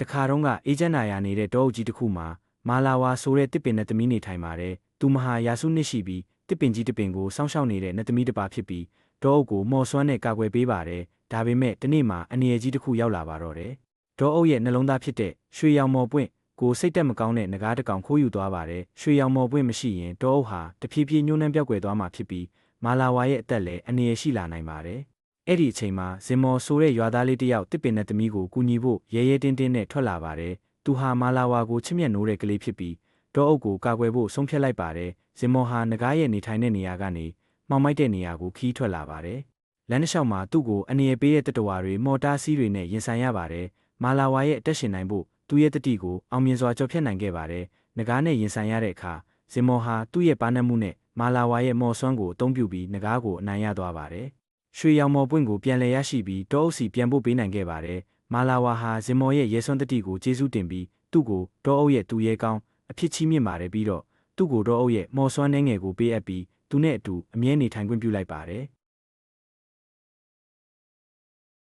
တခါတော့ကအေဂျင့်နာယာနေတဲ့တောအုပ်ကြီးတစ်ခုမှာမာလာဝါဆိုတဲ့တစ်ပင်နဲ့သမီးနေထိုင်ပါတယ်။သူမဟာရာစုနှစ်ရှိပြီးတစ်ပင်ကြီးတစ်ပင်ကိုစောင့်ရှောက်နေတဲ့နှစ်သမီးတစ်ပါဖြစ်ပြီးတောအုပ်ကိုမော်စွမ်းနဲ့ကာကွယ်ပေးပါတယ်။ဒါပေမဲ့တနေ့မှာအနေရကြီးတစ်ခုရောက်လာပါတော့တယ်။တောအုပ်ရဲ့နှလုံးသားဖြစ်တဲ့ရွှေရောင်မော်ပွင့်ကိုစိတ်တက်မကောင်းတဲ့ငကားတစ်ကောင်ခိုးယူသွားပါတယ်။ရွှေရောင်မော်ပွင့်မရှိရင်တောအုပ်ဟာတဖြည်းဖြည်းညှိုးနှံပြောက်ကွယ်သွားမှာဖြစ်ပြီးမာလာဝါရဲ့အသက်လည်းအနေရရှိလာနိုင်ပါတယ်။ အဲ့ဒီအချိန်မှာဇင်မော်ဆိုတဲ့ရွာသားလေးတစ်ယောက်တစ်ပင်နဲ့သမီးကိုကူညီဖို့ရဲရဲတင်းတင်းနဲ့ထွက်လာပါတယ်။သူဟာမာလာဝါကိုချစ်မြတ်နိုးတဲ့ကလေးဖြစ်ပြီးတောအုပ်ကိုကာကွယ်ဖို့ဆုံးဖြတ်လိုက်ပါတယ်။ဇင်မော်ဟာငကားရဲ့နေထိုင်တဲ့နေရာကနေမှောင်မိုက်တဲ့နေရာကိုခီးထွက်လာပါတယ်။လမ်းတစ်လျှောက်မှာသူ့ကိုအနေရပေးတဲ့တတဝါတွေမော်တားစီးတွေနဲ့ရင်ဆိုင်ရပါတယ်။မာလာဝါရဲ့အသက်ရှင်နိုင်ဖို့သူ့ရဲ့တတိကိုအောင်မြင်စွာကျော်ဖြတ်နိုင်ခဲ့ပါတယ်။ငကားနဲ့ရင်ဆိုင်ရတဲ့အခါဇင်မော်ဟာသူ့ရဲ့ပါနတ်မှုနဲ့မာလာဝါရဲ့မော်စွမ်းကိုအသုံးပြုပြီးငကားကိုအနိုင်ရသွားပါတယ်။ ရွှေရောင်မော်ပွင့်ကိုပြန်လည်ရရှိပြီးတောအုပ်စီပြန်ဖို့ပေးနိုင်ခဲ့ပါတယ်။မာလာဝါဟာဇင်မော်ရဲ့ရဲစွမ်းတတိကိုကျေးဇူးတင်ပြီးသူ့ကိုတောအုပ်ရဲ့သူရဲကောင်းအဖြစ်ချီးမြှင့်ပါတယ်ပြီးတော့သူ့ကိုတောအုပ်ရဲ့မော်စွမ်းနှဲငယ်ကိုပေးအပ်ပြီးသူနဲ့အတူအမြဲနေထိုင်ခွင့်ပြုလိုက်ပါတယ်